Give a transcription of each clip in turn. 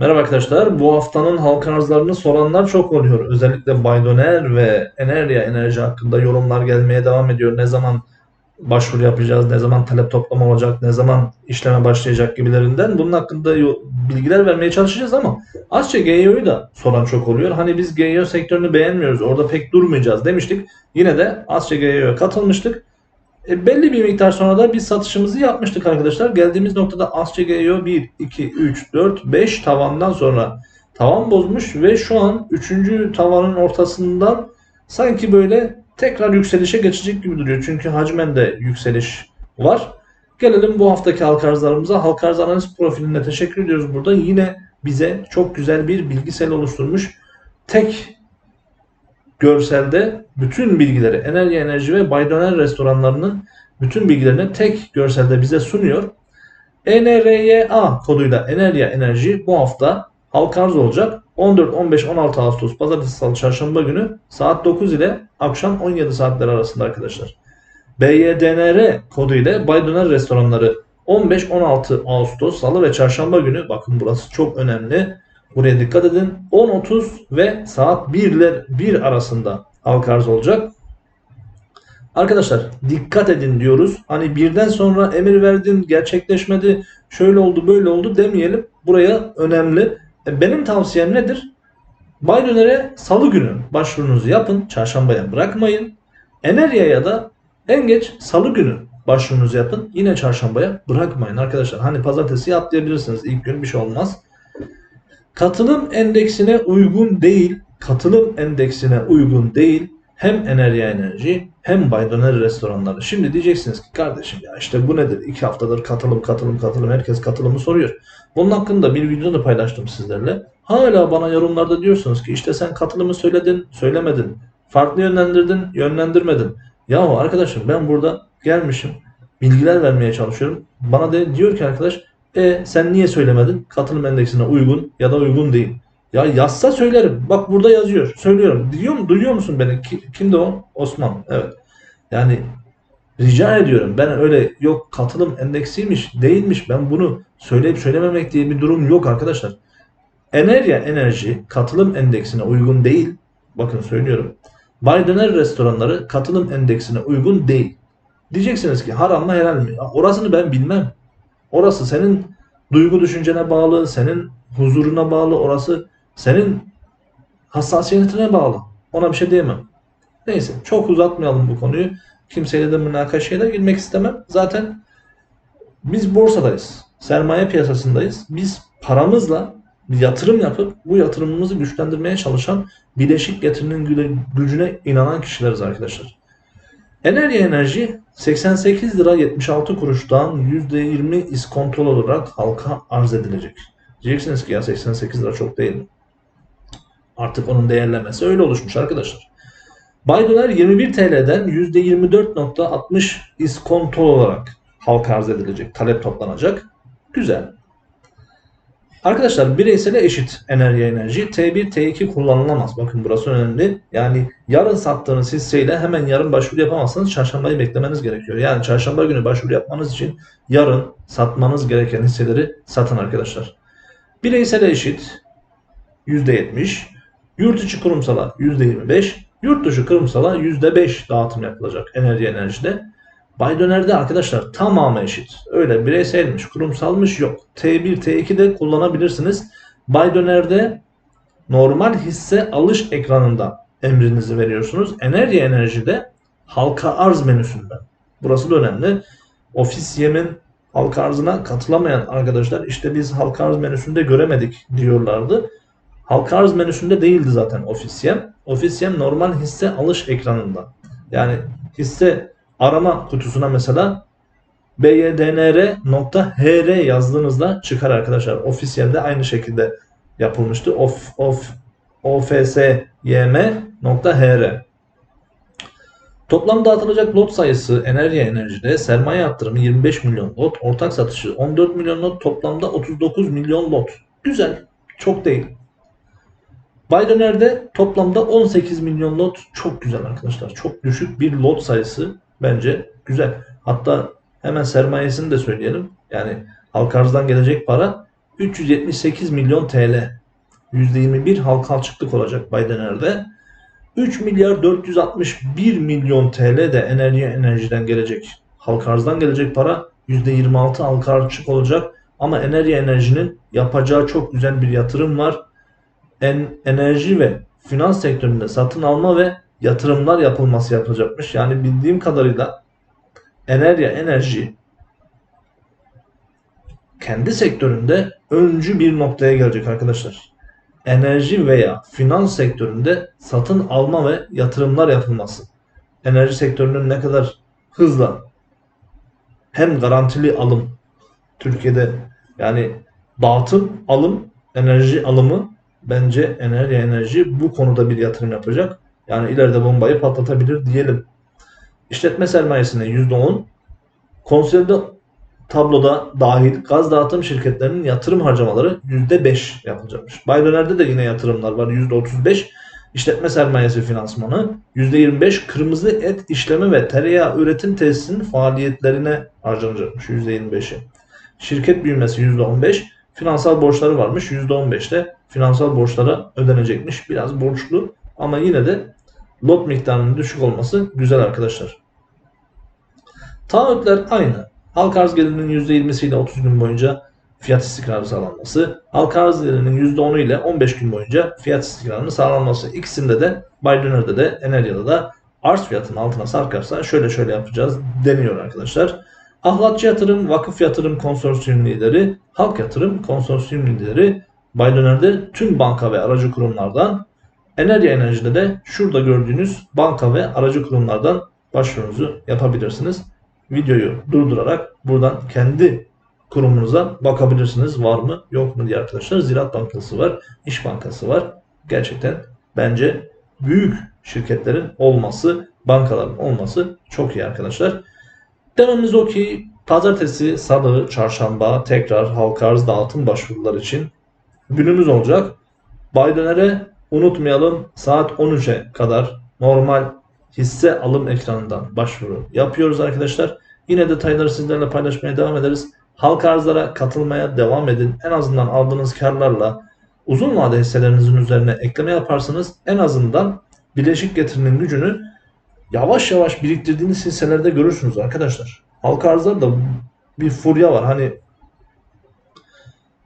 Merhaba arkadaşlar. Bu haftanın halka arzlarını soranlar çok oluyor. Özellikle Baydoner ve Enerya enerji hakkında yorumlar gelmeye devam ediyor. Ne zaman başvuru yapacağız, ne zaman talep toplama olacak, ne zaman işleme başlayacak gibilerinden. Bunun hakkında bilgiler vermeye çalışacağız ama Asya GEO'yu da soran çok oluyor. Hani biz GEO sektörünü beğenmiyoruz, orada pek durmayacağız demiştik. Yine de Asya GEO'ya katılmıştık. E, belli bir miktar sonra da biz satışımızı yapmıştık arkadaşlar. Geldiğimiz noktada Asya GEO 1, 2, 3, 4, 5 tavandan sonra tavan bozmuş ve şu an 3. tavanın ortasından sanki böyle tekrar yükselişe geçecek gibi duruyor. Çünkü hacmen de yükseliş var. Gelelim bu haftaki halka arzlarımıza. Halka arz analiz profiline teşekkür ediyoruz burada. Yine bize çok güzel bir bilgisel oluşturmuş. Tek görselde bütün bilgileri Enerji Enerji ve Baydoner restoranlarının bütün bilgilerini tek görselde bize sunuyor. ENRYA koduyla Enerji Enerji bu hafta halka arz olacak. 14, 15, 16 Ağustos Pazartesi, Salı, Çarşamba günü saat 9 ile akşam 17 saatler arasında arkadaşlar. BYDNR kodu ile Baydoner restoranları 15-16 Ağustos Salı ve Çarşamba günü bakın burası çok önemli. Buraya dikkat edin. 10.30 ve saat 1'ler 1 arasında halka arz olacak. Arkadaşlar dikkat edin diyoruz. Hani birden sonra emir verdin gerçekleşmedi şöyle oldu böyle oldu demeyelim. Buraya önemli. E, Benim tavsiyem nedir? Baydoner'e salı günü başvurunuzu yapın. Çarşambaya bırakmayın. Enerya'ya da en geç salı günü başvurunuzu yapın. Yine çarşambaya bırakmayın arkadaşlar. Hani pazartesi atlayabilirsiniz. İlk gün bir şey olmaz. Katılım endeksine uygun değil, katılım endeksine uygun değil hem Enerji Enerji hem Baydoner restoranları. Şimdi diyeceksiniz ki kardeşim ya işte bu nedir? İki haftadır katılım katılım katılım herkes katılımı soruyor. Bunun hakkında bir video da paylaştım sizlerle. Hala bana yorumlarda diyorsunuz ki işte sen katılımı söyledin, söylemedin. Farklı yönlendirdin, yönlendirmedin. Yahu arkadaşım ben burada gelmişim. Bilgiler vermeye çalışıyorum. Bana de diyor ki arkadaş e sen niye söylemedin? Katılım endeksine uygun ya da uygun değil. Ya yazsa söylerim. Bak burada yazıyor. Söylüyorum. Duyuyor, mu- duyuyor musun beni? Ki- Kimdi o? Osman. Evet. Yani rica ediyorum. Ben öyle yok katılım endeksiymiş, değilmiş. Ben bunu söyleyip söylememek diye bir durum yok arkadaşlar. Enerya enerji katılım endeksine uygun değil. Bakın söylüyorum. Baydoner restoranları katılım endeksine uygun değil. Diyeceksiniz ki haram mı helal mi? Orasını ben bilmem. Orası senin duygu düşüncene bağlı, senin huzuruna bağlı, orası senin hassasiyetine bağlı. Ona bir şey diyemem. Neyse çok uzatmayalım bu konuyu. Kimseyle de münakaşaya da girmek istemem. Zaten biz borsadayız. Sermaye piyasasındayız. Biz paramızla bir yatırım yapıp bu yatırımımızı güçlendirmeye çalışan bileşik getirinin gücüne inanan kişileriz arkadaşlar. Enerji Enerji 88 lira 76 kuruştan %20 iskontol olarak halka arz edilecek. Diyeceksiniz ki ya 88 lira çok değil mi? Artık onun değerlemesi öyle oluşmuş arkadaşlar. Baydoner 21 TL'den %24.60 iskontol olarak halka arz edilecek. Talep toplanacak. Güzel. Arkadaşlar bireysele eşit enerji enerji. T1, T2 kullanılamaz. Bakın burası önemli. Yani yarın sattığınız hisseyle hemen yarın başvuru yapamazsanız çarşambayı beklemeniz gerekiyor. Yani çarşamba günü başvuru yapmanız için yarın satmanız gereken hisseleri satın arkadaşlar. Bireysele eşit %70. Yurt içi kurumsala %25. Yurt dışı kurumsala %5 dağıtım yapılacak enerji enerjide. Baydöner'de arkadaşlar tamamı eşit. Öyle bireyselmiş, kurumsalmış yok. T1, T2 de kullanabilirsiniz. Baydöner'de normal hisse alış ekranında emrinizi veriyorsunuz. Enerji enerjide halka arz menüsünde. Burası da önemli. Ofis yemin halka arzına katılamayan arkadaşlar işte biz halka arz menüsünde göremedik diyorlardı. Halka arz menüsünde değildi zaten Ofisiyem. Ofisiyem normal hisse alış ekranında. Yani hisse arama kutusuna mesela bydnr.hr yazdığınızda çıkar arkadaşlar. Ofisiyelde aynı şekilde yapılmıştı. Of, of, ofsym.hr Toplam dağıtılacak lot sayısı enerji enerjide sermaye arttırımı 25 milyon lot, ortak satışı 14 milyon lot, toplamda 39 milyon lot. Güzel, çok değil. Baydoner'de toplamda 18 milyon lot çok güzel arkadaşlar. Çok düşük bir lot sayısı bence güzel. Hatta hemen sermayesini de söyleyelim. Yani halka arzdan gelecek para 378 milyon TL. %21 halka açıklık olacak Baydener'de. 3 milyar 461 milyon TL de enerji enerjiden gelecek. Halka arzdan gelecek para %26 halka açık olacak. Ama enerji enerjinin yapacağı çok güzel bir yatırım var. En, enerji ve finans sektöründe satın alma ve yatırımlar yapılması yapılacakmış. Yani bildiğim kadarıyla enerji enerji kendi sektöründe öncü bir noktaya gelecek arkadaşlar. Enerji veya finans sektöründe satın alma ve yatırımlar yapılması. Enerji sektörünün ne kadar hızla hem garantili alım Türkiye'de yani dağıtım, alım, enerji alımı bence enerji enerji bu konuda bir yatırım yapacak. Yani ileride bombayı patlatabilir diyelim. İşletme sermayesine %10, konsolide tabloda dahil gaz dağıtım şirketlerinin yatırım harcamaları %5 yapılacakmış. Baydoner'de de yine yatırımlar var %35. İşletme sermayesi finansmanı %25 kırmızı et işleme ve tereyağı üretim tesisinin faaliyetlerine harcanacakmış %25'i. Şirket büyümesi %15, finansal borçları varmış %15 de finansal borçlara ödenecekmiş. Biraz borçlu ama yine de lot miktarının düşük olması güzel arkadaşlar. Taahhütler aynı. Halka arz gelirinin %20'siyle 30 gün boyunca fiyat istikrarı sağlanması, halka arz gelirinin %10'u ile 15 gün boyunca fiyat istikrarının sağlanması. İkisinde de Baydoner'de de Enerja'da da arz fiyatının altına sarkarsa şöyle şöyle yapacağız deniyor arkadaşlar. Ahlatçı Yatırım, Vakıf Yatırım Konsorsiyum Lideri, Halk Yatırım Konsorsiyum Lideri Baydoner'de tüm banka ve aracı kurumlardan, Enerji Enerji'de de şurada gördüğünüz banka ve aracı kurumlardan başvurunuzu yapabilirsiniz. Videoyu durdurarak buradan kendi kurumunuza bakabilirsiniz. Var mı yok mu diye arkadaşlar. Ziraat Bankası var, İş Bankası var. Gerçekten bence büyük şirketlerin olması, bankaların olması çok iyi arkadaşlar. Dememiz o ki pazartesi, salı, çarşamba tekrar halka arz dağıtım başvurular için günümüz olacak. Baydoner'e unutmayalım saat 13'e kadar normal hisse alım ekranından başvuru yapıyoruz arkadaşlar. Yine detayları sizlerle paylaşmaya devam ederiz. Halka arzlara katılmaya devam edin. En azından aldığınız karlarla uzun vade hisselerinizin üzerine ekleme yaparsınız. En azından bileşik getirinin gücünü yavaş yavaş biriktirdiğiniz hisselerde görürsünüz arkadaşlar. Halka arzlarda bir furya var. Hani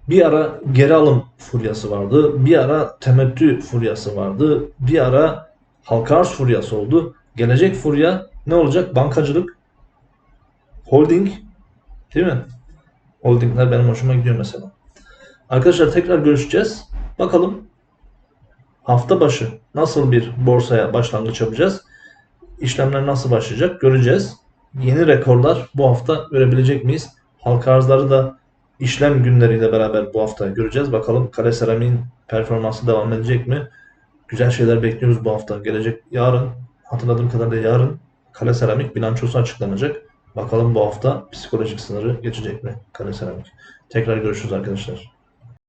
bir ara geri alım furyası vardı. Bir ara temettü furyası vardı. Bir ara halka arz furyası oldu. Gelecek furya ne olacak? Bankacılık, holding değil mi? Holdingler benim hoşuma gidiyor mesela. Arkadaşlar tekrar görüşeceğiz. Bakalım hafta başı nasıl bir borsaya başlangıç yapacağız? İşlemler nasıl başlayacak göreceğiz. Yeni rekorlar bu hafta görebilecek miyiz? Halka arzları da işlem günleriyle beraber bu hafta göreceğiz. Bakalım Kale Seramik'in performansı devam edecek mi? Güzel şeyler bekliyoruz bu hafta. Gelecek yarın, hatırladığım kadarıyla yarın Kale Seramik bilançosu açıklanacak. Bakalım bu hafta psikolojik sınırı geçecek mi Kale Seramik? Tekrar görüşürüz arkadaşlar.